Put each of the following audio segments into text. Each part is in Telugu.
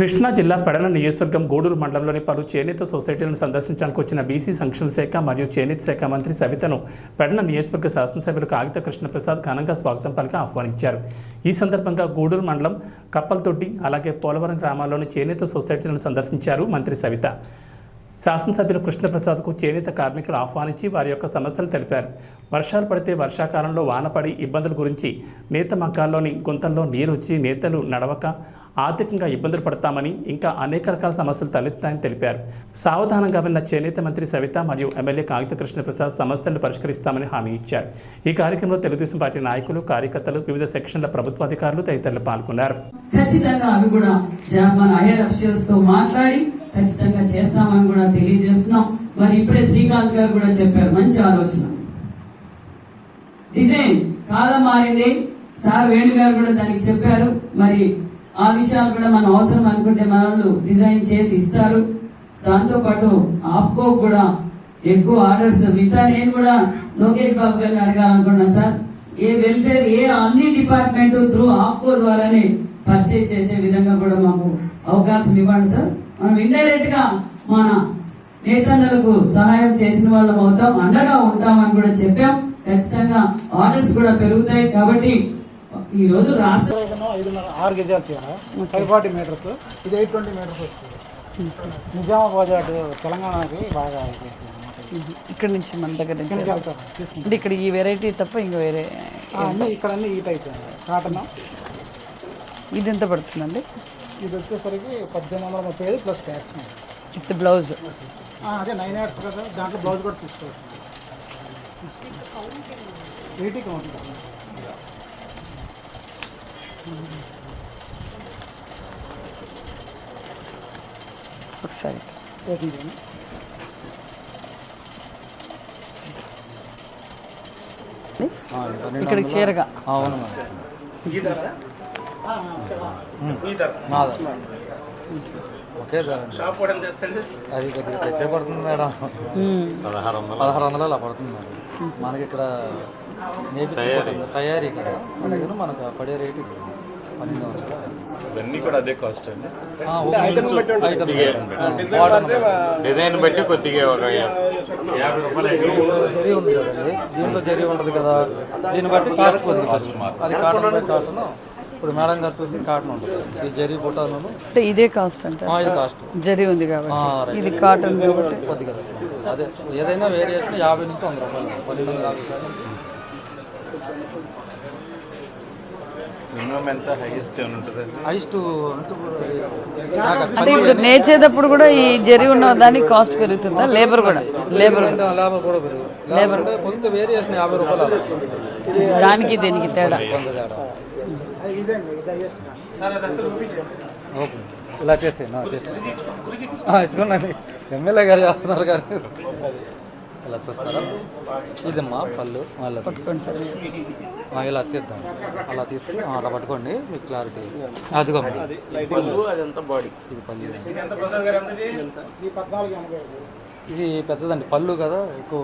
కృష్ణా జిల్లా పెడన నియోజకవర్గం గూడూరు మండలంలోని పలు చేనేత సొసైటీలను సందర్శించడానికి వచ్చిన బీసీ సంక్షేమ శాఖ మరియు చేనేత శాఖ మంత్రి సవితను పెడన నియోజకవర్గ శాసనసభ్యులు కాగిత కృష్ణప్రసాద్ ఘనంగా స్వాగతం పలికి ఆహ్వానించారు. ఈ సందర్భంగా గూడూరు మండలం కప్పలతొడ్డి అలాగే పోలవరం గ్రామాల్లోని చేనేత సొసైటీలను సందర్శించారు మంత్రి సవిత. శాసనసభ్యులు కృష్ణప్రసాద్కు చేనేత కార్మికులు ఆహ్వానించి వారి యొక్క సమస్యలు తెలిపారు. వర్షాలు పడితే వర్షాకాలంలో వానపడి ఇబ్బందుల గురించి నేత మగ్గాల్లోని గుంతల్లో నీరు వచ్చి నేతలు నడవక ఆర్థికంగా ఇబ్బందులు పడతామని ఇంకా అనేక రకాల సమస్యలు తలెత్తాయని తెలిపారు. సావధానంగా విన్న చేనేత మంత్రి సవిత మరియు ఎమ్మెల్యే కాగిత కృష్ణప్రసాద్ సమస్యలను పరిష్కరిస్తామని హామీ ఇచ్చారు. ఈ కార్యక్రమంలో తెలుగుదేశం పార్టీ నాయకులు కార్యకర్తలు వివిధ సెక్షన్ల ప్రభుత్వ అధికారులు తదితరులు పాల్గొన్నారు. ఖచ్చితంగా అవి కూడా మన హైయర్ అఫీషియల్స్తో మాట్లాడి ఖచ్చితంగా చేస్తామని కూడా తెలియజేస్తున్నాం. మరి ఇప్పుడే శ్రీకాంత్ గారు కూడా చెప్పారు. మంచి ఆలోచన. డిజైన్ కాలం మారింది. సార్ వేణు గారు కూడా దానికి చెప్పారు. మరి ఆ విషయాలు కూడా మనం అవసరం అనుకుంటే మన డిజైన్ చేసి ఇస్తారు. దాంతో పాటు ఆప్కో కూడా ఎక్కువ ఆర్డర్స్ మిగతా నేను కూడా లోకేష్ బాబు గారిని అడగాలనుకున్నా సార్. ఏ వెల్ఫేర్ ఏ అన్ని డిపార్ట్మెంట్ త్రూ ఆప్కో ద్వారానే పర్చేజ్ చేసే విధంగా కూడా మాకు అవకాశం ఇవ్వండి సార్. మనం ఇండైరెక్ట్గా మన నేతన్నలకు సహాయం చేసిన వాళ్ళం అవుతాం అండగా ఉంటామని కూడా చెప్పాం. ఖచ్చితంగా ఆర్డర్స్ కూడా పెరుగుతాయి కాబట్టి ఈ రోజు రాష్ట్ర ఆరు గజాలు చేయాలి? Five forty metres. ఇది ఎయిట్ ట్వంటీ మీటర్స్ వస్తుంది. నిజామాబాద్ అటు తెలంగాణకి బాగా. ఇక్కడ నుంచి మన దగ్గర నుంచి ఇక్కడ ఈ వెరైటీ తప్ప ఇంకా వేరే ఇక్కడ అన్ని ఈ టైప్. కాటన్. ఇది ఎంత పడుతుందండి? ఇది వచ్చేసరికి పద్దెనిమిది వందల ముప్పై ఐదు ప్లస్ ట్యాక్స్ విత్ బ్లౌజ్. అదే నైన్ యాడ్స్ కదా దాంట్లో బ్లౌజ్ కూడా తీసుకోవచ్చు. ఎయిటీ కౌంట్ ఒకసారి. ఇక్కడికి చేరగా. అవును మాదా ఓకే సార్. అది కొద్దిగా తెచ్చే పడుతుంది మేడం. పదహారు వందలు అలా పడుతుంది మేడం. మనకి ఇక్కడ నేర్పించే తయారీ కదా మనకు పడే రేటు ఇది. పన్నెండు వందలు. ఇవన్నీ కూడా అదే కాస్ట్ అండి. ఆ, ఒక ఐటమ్ ఆ, మోడర్న్ డిజైన్ బట్టి కొద్దిగా ఒక యాభై రూపాయలు దీంట్లో జరీ ఉంది కదండి. దీంట్లో జరీ ఉంటుంది కదా. దీన్ని బట్టి కాస్ట్ కొద్దిగా అది కాటన్ బై కాటన్ ఇప్పుడు మేడం గారు చూసి కాటన్ ఉంటుంది. ఈ జరీ బుటాను అంటే ఇదే కాస్ట్ అంటే. ఇది కాస్ట్ జరీ ఉంది కాబట్టి. ఇది కాటన్ కాబట్టి. కొద్దిగా అదే ఏదైనా వేరియేషన్ యాభై నుంచి వంద రూపాయలు పన్నెండు వందల యాభై రూపాయల నుంచి మినిమం ఎంత హైయెస్ట్ ఏమైనా ఉంటుంది? హైస్ట్ అంటే ఇప్పుడు నేర్చేటప్పుడు కూడా ఈ జరీ ఉన్న దానికి కాస్ట్ పెరుగుతుందా? లేబర్ కూడా. లేబర్ లేబర్ కూడా పెరుగు లేబర్ కొంత వేరియేషన్ యాభై రూపాయలు. దానికి దీనికి తేడా. ఇలా చేసే నా చేసే ఇచ్చుకోండి ఎమ్మెల్యే గారు చేస్తున్నారు గారు. ఇలా చూస్తారా? ఇదమ్మా పళ్ళు వాళ్ళ పట్టుకోండి సార్. ఆ, ఇలా చేద్దాం. అలా తీసుకుని అలా పట్టుకోండి మీకు క్లారిటీ అదిగో పళ్ళు. అదంతా బాడీ? ఇది పళ్ళు. ఇది. ఇది పెద్దదండి. పళ్ళు కదా ఎక్కువ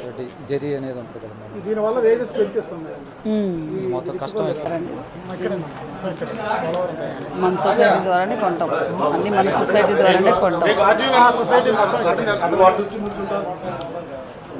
ఒకటి జరీ అనేది ఉంటుంది కదా. దీనివల్ల వేజెస్ పెంచేస్తుంది. మ్మ్. ఇది మొత్తం కష్టం మన సొసైటీ ద్వారానే కొంటాం. అన్ని మన సొసైటీ ద్వారానే కొంటాం. సొసైటీ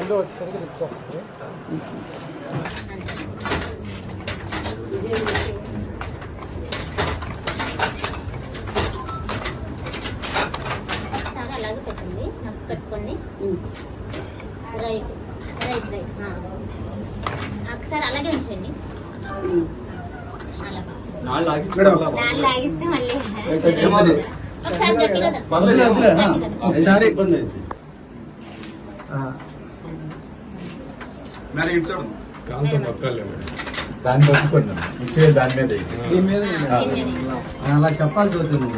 పళ్ళు వచ్చేసరికి వస్తుంది ఒకసారి అలాగే పెట్టండి నప్పు కట్టుకోండి రైట్ రైట్ రైట్. ఒకసారి అలాగే ఉంచండి అలా నాలుగు లాగిస్తే మళ్ళీ ఒకసారి గట్టిగా తప్ప. ఒకసారి ఇబ్బంది మేడం ఇటు చూడండి దాన్ని ఇచ్చే దాని మీద. అలా చెప్పాల్సి వస్తుంది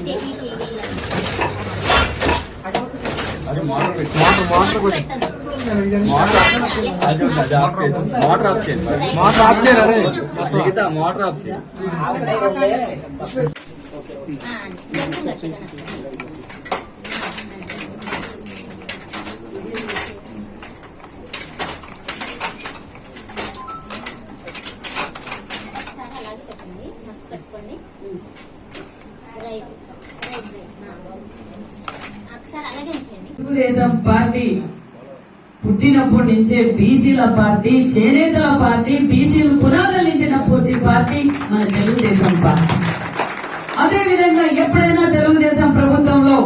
ఇది ఇది చేయాలి అది motor motor motor motor off చేయండి మోటార్ ఆఫ్ చేయండి అరే. మిగతా మోటార్ ఆఫ్ చేయండి అలాగే పెట్టండి కట్టుకోండి రైట్ రైట్ రైట్ ఒకసారి అలాగే ఉంచండి తెలుగుదేశం పార్టీ పుట్టినప్పటి నుంచే బీసీల పార్టీ చేనేతల పార్టీ బీసీలు పునాదలించిన పూర్తి పార్టీ మన తెలుగుదేశం పార్టీ. అదే విధంగా ఎప్పుడైనా తెలుగుదేశం ప్రభుత్వంలో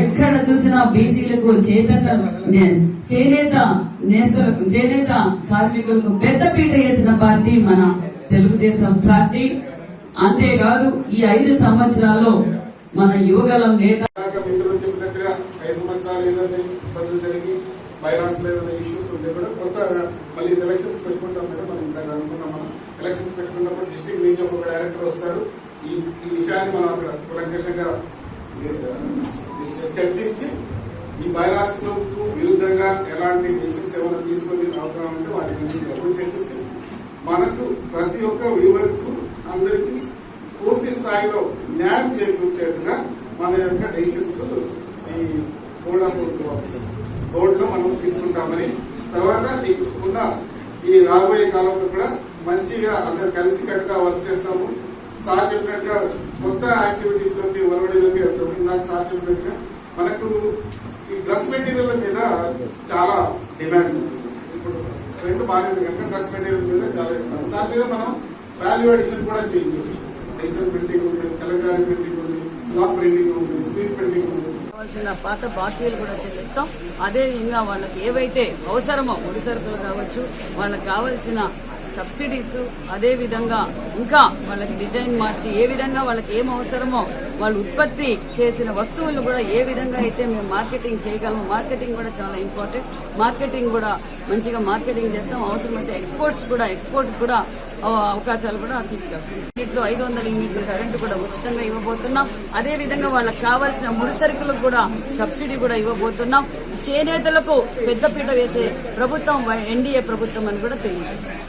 ఎక్కడ చూసినా బీసీలకు చేతన చేనేత నేస్తలకు చేనేత కార్మికులకు పెద్దపీట వేసిన పార్టీ మన తెలుగుదేశం పార్టీ. అంతేకాదు ఈ ఐదు సంవత్సరాల్లో మన యువగలం నేత ఇందాక మిత్రులు చెప్పినట్టుగా ఐదు సంవత్సరాలు ఏదైనా ఇబ్బందులు జరిగి బైరాన్స్ ఏదైనా ఇష్యూస్ ఉంటే కూడా కొత్త మళ్ళీ ఎలక్షన్స్ పెట్టుకుంటాం మేడం మనం ఇందాక అనుకున్నాం మనం ఎలక్షన్స్ పెట్టుకున్నప్పుడు డిస్ట్రిక్ట్ నుంచి ఒక్కొక్క చేస్తారు. ఈ ఈ విషయాన్ని మనం అక్కడ కులంకషంగా చర్చించి ఈ బైరాస్ విరుద్ధంగా ఎలాంటి డిసిషన్స్ ఏమైనా తీసుకొని అవసరం వాటి గురించి రద్దు చేసేసి మనకు ప్రతి ఒక్క వ్యూవర్కు అందరికీ పూర్తి స్థాయిలో న్యాయం చేకూర్చేట్టుగా మన యొక్క డెసిషన్స్ ఈ కోడ్ ఆఫ్ బోర్డులో మనం తీసుకుంటామని. తర్వాత ఉన్న ఈ రాబోయే కాలంలో కూడా మంచిగా అందరు కలిసి కట్టుగా వర్క్ చేస్తాము. సార్ చెప్పినట్టుగా కొత్త యాక్టివిటీస్లోకి ఒరవడిలోకి వెళ్తాం. ఇందాక సార్ చెప్పినట్టుగా మనకు ఈ డ్రెస్ మెటీరియల్ మీద చాలా డిమాండ్ ఉంటుంది ఇప్పుడు ట్రెండ్ మారింది కనుక డ్రెస్ మెటీరియల్ మీద చాలా ఇస్తాం. దాని మీద మనం వాల్యూ అడిషన్ కూడా చేయించవచ్చు డిజిటల్ ప్రింటింగ్ ఉంది కలంకారీ ప్రింటింగ్ ఉంది బ్లాక్ ప్రింటింగ్ ఉంది స్క్రీన్ ప్రింటింగ్ ఉంది. కావాల్సిన పాత బాకీలు కూడా చెల్లిస్తాం. అదే విధంగా వాళ్ళకి ఏవైతే అవసరమో ముడి సరుకులు కావచ్చు వాళ్ళకి కావాల్సిన సబ్సిడీస్ అదే విధంగా ఇంకా వాళ్ళకి డిజైన్ మార్చి ఏ విధంగా వాళ్ళకి ఏం అవసరమో వాళ్ళు ఉత్పత్తి చేసిన వస్తువులను కూడా ఏ విధంగా అయితే మేము మార్కెటింగ్ చేయగలము మార్కెటింగ్ కూడా చాలా ఇంపార్టెంట్. మార్కెటింగ్ కూడా మంచిగా మార్కెటింగ్ చేస్తాం. అవసరమైతే ఎక్స్పోర్ట్స్ కూడా ఎక్స్పోర్ట్ కూడా అవకాశాలు కూడా తీసుకెళ్తాం. దీంట్లో ఐదు వందల యూనిట్లు కరెంటు కూడా ఉచితంగా ఇవ్వబోతున్నాం. అదే విధంగా వాళ్ళకి కావాల్సిన ముడి సరుకులకు కూడా సబ్సిడీ కూడా ఇవ్వబోతున్నాం. చేనేతలకు పెద్దపీట వేసే ప్రభుత్వం ఎన్డీఏ ప్రభుత్వం అని కూడా తెలియజేస్తుంది.